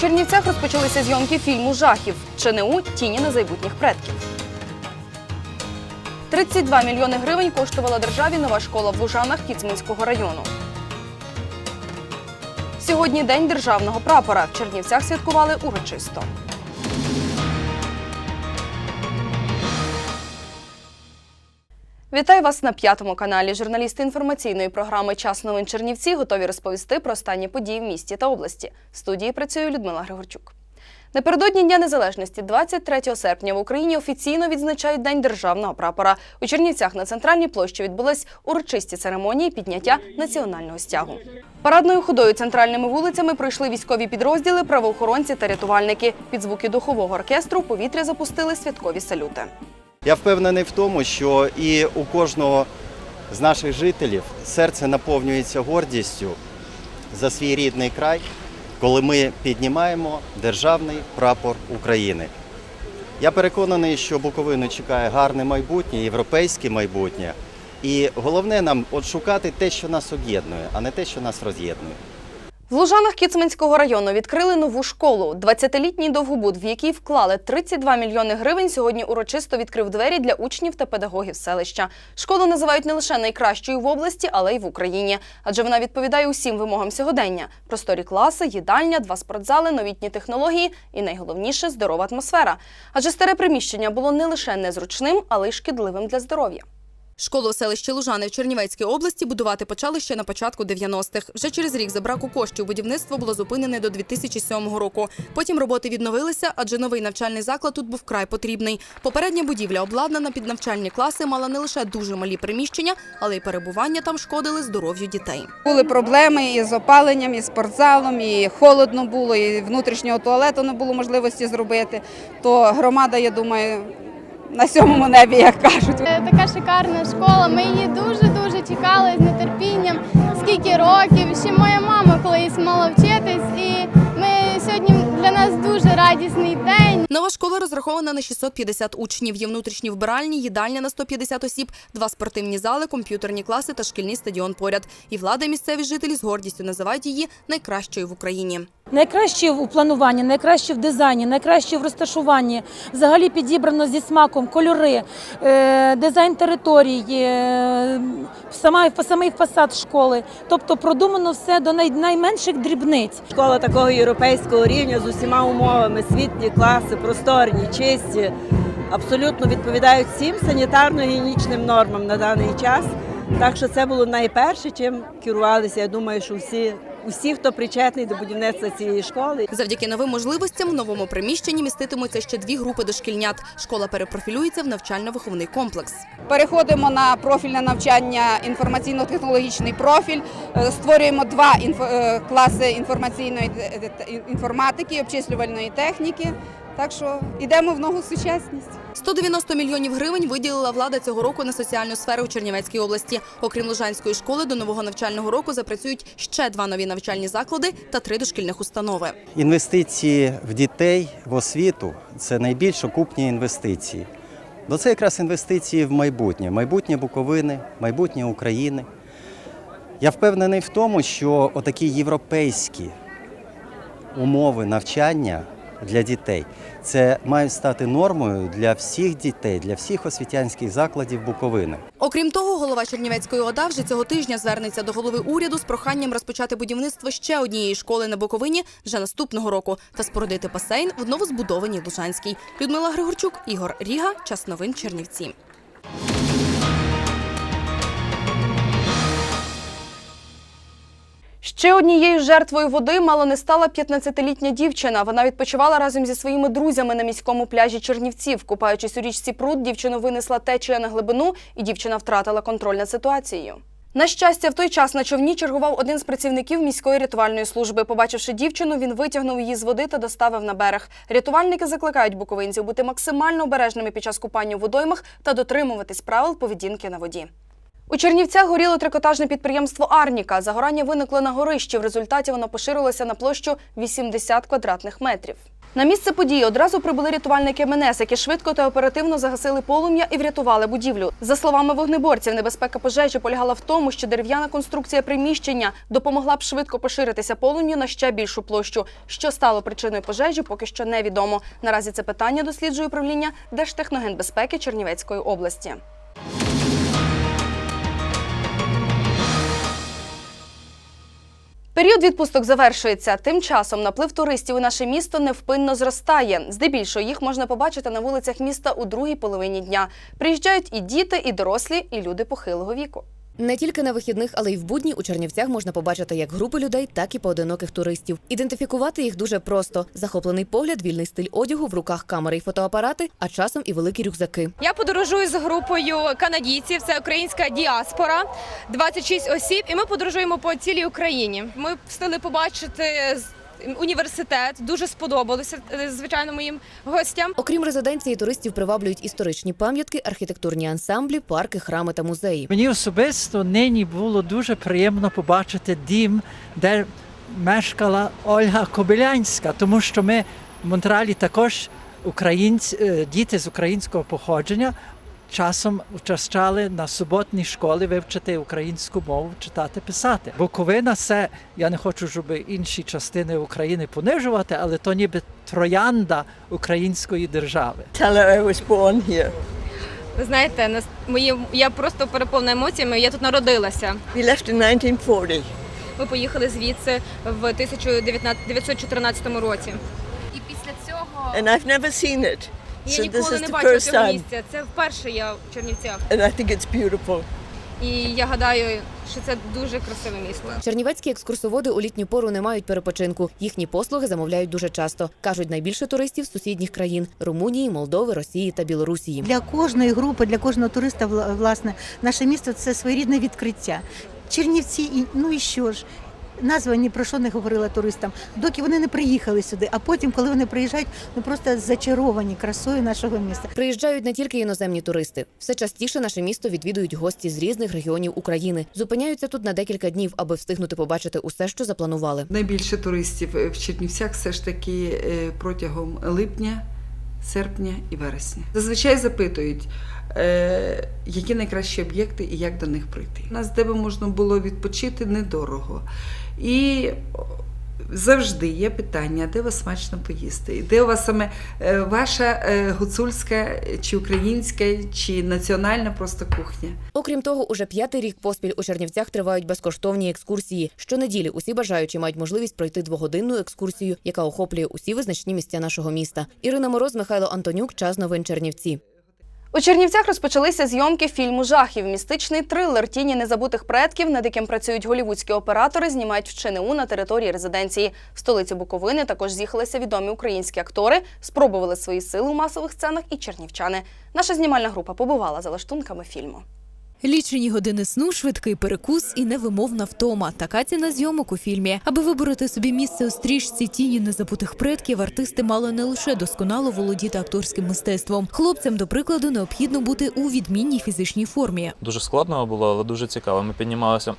Чернівцях розпочалися зйомки фільму Жахів ЧНУ Тіні незайбутніх предків. 32 мільйони гривень коштувала державі нова школа в Лужанах Кіцминського району. Сьогодні день державного прапора. В Чернівцях святкували урочисто. Вітаю вас на п'ятому каналі. Журналісти інформаційної програми Час новин Чернівці готові розповісти про останні події в місті та області. В студії працює Людмила Григорчук. Напередодні Дня Незалежності, 23 серпня, в Україні офіційно відзначають День державного прапора. У Чернівцях на центральній площі відбулись урочисті церемонії підняття національного стягу. Парадною ходою центральними вулицями пройшли військові підрозділи, правоохоронці та рятувальники. Під звуки духового оркестру повітря запустили святкові салюти. Я впевнений в тому, що і у кожного з наших жителів серце наповнюється гордістю за свій рідний край, коли ми піднімаємо державний прапор України. Я переконаний, що Буковину чекає гарне майбутнє, європейське майбутнє. І головне нам от шукати те, що нас об'єднує, а не те, що нас роз'єднує. В Лужанах Кіцманського району відкрили нову школу. 20-літній довгобуд, в який вклали 32 мільйони гривень, сьогодні урочисто відкрив двері для учнів та педагогів селища. Школу називають не лише найкращою в області, але й в Україні, адже вона відповідає усім вимогам сьогодення: просторі класи, їдальня, два спортзали, новітні технології і найголовніше здорова атмосфера. Адже старе приміщення було не лише незручним, але й шкідливим для здоров'я. Школу у селищі Лужани в Чернівецькій області будувати почали ще на початку 90-х. Вже через рік за браку коштів будівництво було зупинене до 2007 року. Потім роботи відновилися, адже новий навчальний заклад тут був край потрібний. Попередня будівля, обладнана під навчальні класи, мала не лише дуже малі приміщення, але й перебування там шкодили здоров'ю дітей. Були проблеми і з опаленням, і з спортзалом, і холодно було, і внутрішнього туалету не було можливості зробити. То громада, я думаю, на сьомому небі, як кажуть. Е, Така шикарна школа. Ми її дуже дуже чекали з нетерпінням. Скільки років? Ще моя мама колись мала вчитись, і ми сьогодні для нас дуже радісний день. Нова школа розрахована на 650 учнів. Є внутрішні вбиральні, їдальня на 150 осіб, два спортивні зали, комп'ютерні класи та шкільний стадіон поряд. І влада, і місцеві жителі з гордістю називають її найкращою в Україні. Найкраще у плануванні, найкраще в дизайні, найкраще в розташуванні. Взагалі підібрано зі смаком кольори, е, дизайн територій, е, самий фасад школи. Тобто продумано все до найменших дрібниць. Школа такого європейського рівня з усіма умовами, світні класи, просторні, чисті, абсолютно відповідають всім санітарно-гігієнічним нормам на даний час. Так що це було найперше, чим керувалися. Я думаю, що всі, усі, хто причетний до будівництва цієї школи. Завдяки новим можливостям в новому приміщенні міститимуться ще дві групи дошкільнят. Школа перепрофілюється в навчально-виховний комплекс. Переходимо на профільне навчання, інформаційно-технологічний профіль. Е, Створюємо два інфо- е, класи інформаційної е, інформатики, обчислювальної техніки. Так що йдемо в ногу сучасність. 190 мільйонів гривень виділила влада цього року на соціальну сферу у Чернівецькій області. Окрім Лужанської школи, до нового навчального року запрацюють ще два нові навчальні заклади та три дошкільних установи. Інвестиції в дітей, в освіту це найбільш окупні інвестиції. Бо це якраз інвестиції в майбутнє, майбутнє Буковини, майбутнє України. Я впевнений в тому, що отакі європейські умови навчання для дітей це мають стати нормою для всіх дітей, для всіх освітянських закладів Буковини. Окрім того, голова Чернівецької ОДА вже цього тижня звернеться до голови уряду з проханням розпочати будівництво ще однієї школи на Буковині вже наступного року та спорудити басейн в новозбудованій Лужанській. Людмила Григорчук, Ігор Ріга. Час новин Чернівці. Ще однією жертвою води мало не стала 15-літня дівчина. Вона відпочивала разом зі своїми друзями на міському пляжі Чернівців. Купаючись у річці пруд, дівчину винесла течія на глибину, і дівчина втратила контроль над ситуацією. На щастя, в той час на човні чергував один з працівників міської рятувальної служби. Побачивши дівчину, він витягнув її з води та доставив на берег. Рятувальники закликають буковинців бути максимально обережними під час купання у водоймах та дотримуватись правил поведінки на воді. У Чернівцях горіло трикотажне підприємство Арніка. Загорання виникло на горищі. В результаті воно поширилося на площу 80 квадратних метрів. На місце події одразу прибули рятувальники МНС, які швидко та оперативно загасили полум'я і врятували будівлю. За словами вогнеборців, небезпека пожежі полягала в тому, що дерев'яна конструкція приміщення допомогла б швидко поширитися полум'ю на ще більшу площу. Що стало причиною пожежі, поки що невідомо. Наразі це питання досліджує управління Держтехногенбезпеки Чернівецької області. Період відпусток завершується. Тим часом наплив туристів у наше місто невпинно зростає. Здебільшого їх можна побачити на вулицях міста у другій половині дня. Приїжджають і діти, і дорослі, і люди похилого віку. Не тільки на вихідних, але й в будні у Чернівцях можна побачити як групи людей, так і поодиноких туристів. Ідентифікувати їх дуже просто: захоплений погляд, вільний стиль одягу, в руках камери і фотоапарати, а часом і великі рюкзаки. Я подорожую з групою канадійців. Це українська діаспора, 26 осіб, і ми подорожуємо по цілій Україні. Ми встигли побачити університет. Дуже сподобалося е, звичайно моїм гостям. Окрім резиденції, туристів приваблюють історичні пам'ятки, архітектурні ансамблі, парки, храми та музеї. Мені особисто нині було дуже приємно побачити дім, де мешкала Ольга Кобилянська, тому що ми в Монреалі також українці, е, діти з українського походження часом учащали на суботній школі вивчити українську мову, читати, писати. Буковина це, я не хочу, щоб інші частини України понижувати, але то ніби троянда української держави. Tell her I was born here. Ви знаєте, нас мої я просто переповнена емоціями. Я тут народилася. We left in 1940. Ми поїхали звідси в 1914 році. І після цього And I've never seen it. Я So ніколи не бачила цього місця. Це вперше я в Чернівцях. And I think it's beautiful. І я гадаю, що це дуже красиве місто. Чернівецькі екскурсоводи у літню пору не мають перепочинку. Їхні послуги замовляють дуже часто. кажуть найбільше туристів з сусідніх країн Румунії, Молдови, Росії та Білорусії. Для кожної групи, для кожного туриста, власне, наше місто це своєрідне відкриття. Чернівці, і ну і що ж. Назва ні про що не говорила туристам, доки вони не приїхали сюди. А потім, коли вони приїжджають, ну просто зачаровані красою нашого міста. Приїжджають не тільки іноземні туристи. Все частіше наше місто відвідують гості з різних регіонів України. Зупиняються тут на декілька днів, аби встигнути побачити усе, що запланували. Найбільше туристів е, в Чернівцях все ж таки е, протягом липня, серпня і вересня. Зазвичай запитують, які найкращі об'єкти і як до них прийти. У нас де би можна було відпочити недорого. І завжди є питання, де вас смачно поїсти, де у вас саме е, ваша е, гуцульська чи українська, чи національна просто кухня. Окрім того, уже п'ятий рік поспіль у Чернівцях тривають безкоштовні екскурсії. Щонеділі усі бажаючі мають можливість пройти двогодинну екскурсію, яка охоплює усі визначні місця нашого міста. Ірина Мороз, Михайло Антонюк, час новин Чернівці. У Чернівцях розпочалися зйомки фільму жахів. Містичний трилер Тіні незабутих предків, над яким працюють голівудські оператори, знімають в ЧНУ на території резиденції. В столиці Буковини також з'їхалися відомі українські актори, спробували свої сили у масових сценах і чернівчани. Наша знімальна група побувала за лаштунками фільму. Лічені години сну, швидкий перекус і невимовна втома. Така ціна зйомок у фільмі. Аби вибороти собі місце у стрічці тіні незабутих предків, артисти мали не лише досконало володіти акторським мистецтвом. Хлопцям, до прикладу, необхідно бути у відмінній фізичній формі. Дуже складно було, але дуже цікаво. Ми піднімалися.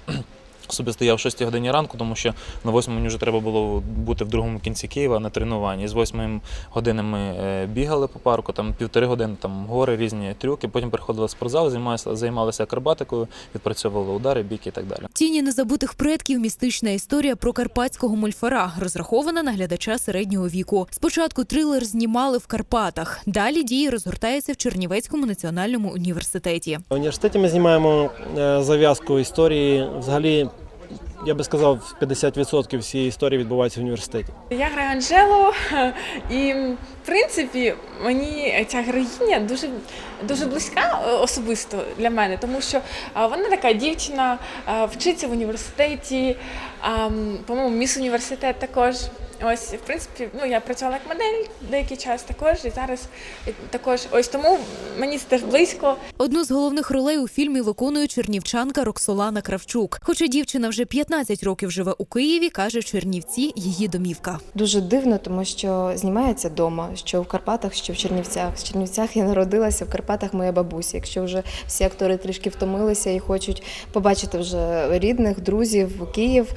Особисто я в 6 годині ранку, тому що на 8 мені вже треба було бути в другому кінці Києва на тренуванні. З 8 години ми е, бігали по парку, там півтори години там гори, різні трюки. Потім приходили в спортзал, займалися, займалися акробатикою, відпрацьовували удари, біки і так далі. Тіні незабутих предків містична історія про карпатського мольфара, розрахована на глядача середнього віку. Спочатку трилер знімали в Карпатах. Далі дії розгортаються в Чернівецькому національному університеті. В університеті ми знімаємо е, зав'язку історії. Взагалі, я би сказав, 50% всієї історії відбувається в університеті. Я граю Анжелу, і принципі мені ця героїня дуже дуже близька е, особисто для мене, тому що вона така дівчина, вчиться в університеті, по-моєму, міс університет також. Ось, в принципі, ну я працювала як модель деякий час також, і зараз е, також. Ось тому мені це теж близько. Одну з головних ролей у фільмі виконує чернівчанка Роксолана Кравчук. Хоча дівчина вже 15 років живе у Києві, каже в Чернівці її домівка. Дуже дивно, тому що знімається вдома, що в Карпатах, що в Чернівцях. В Чернівцях я народилася, в Карпатах моя бабуся. Якщо вже всі актори трішки втомилися і хочуть побачити вже рідних, друзів, Київ.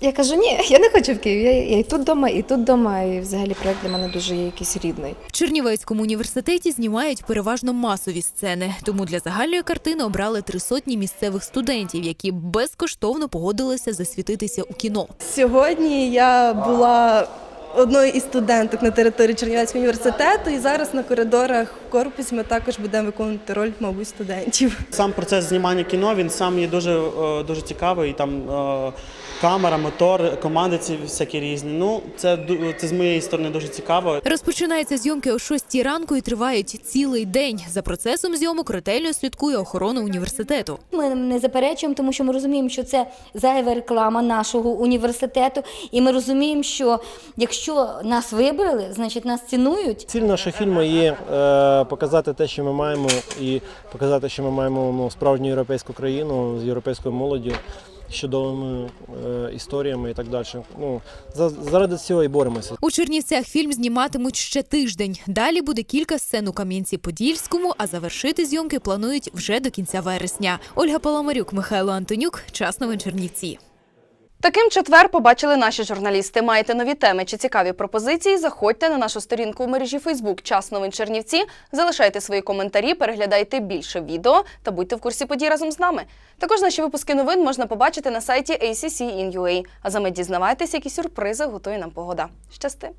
Я кажу, ні, я не хочу в Київ. Я, я і тут вдома, і тут вдома. І взагалі проект для мене дуже є якийсь рідний. В Чернівецькому університеті знімають переважно масові сцени, тому для загальної картини обрали три сотні місцевих студентів, які безкоштовно погодилися засвітитися у кіно. Сьогодні я була одною із студенток на території Чернівецького університету, і зараз на коридорах в корпусі ми також будемо виконувати роль, мабуть, студентів. Сам процес знімання кіно він сам є дуже, е, дуже цікавий. Там е, камера, мотор, команди ці всякі різні. Ну, це, ду- це з моєї сторони дуже цікаво. Розпочинаються зйомки о 6 ранку і тривають цілий день. За процесом зйомок ретельно слідкує охорона університету. Ми не заперечуємо, тому що ми розуміємо, що це зайва реклама нашого університету, і ми розуміємо, що якщо нас вибрали, значить нас цінують. Ціль нашого фільму є е, показати те, що ми маємо, і показати, що ми маємо ну, справжню європейську країну з європейською молоддю, з чудовими е, історіями і так далі. Ну, за, заради цього і боремося. У Чернівцях фільм зніматимуть ще тиждень. Далі буде кілька сцен у Кам'янці-Подільському, а завершити зйомки планують вже до кінця вересня. Ольга Паламарюк, Михайло Антонюк. Час новин Чернівці. Таким четвер побачили наші журналісти. Маєте нові теми чи цікаві пропозиції? Заходьте на нашу сторінку у мережі Фейсбук Час новин Чернівці. Залишайте свої коментарі, переглядайте більше відео та будьте в курсі подій разом з нами. Також наші випуски новин можна побачити на сайті ACC.in.ua. А за мить дізнавайтеся, які сюрпризи готує нам погода. Щасти!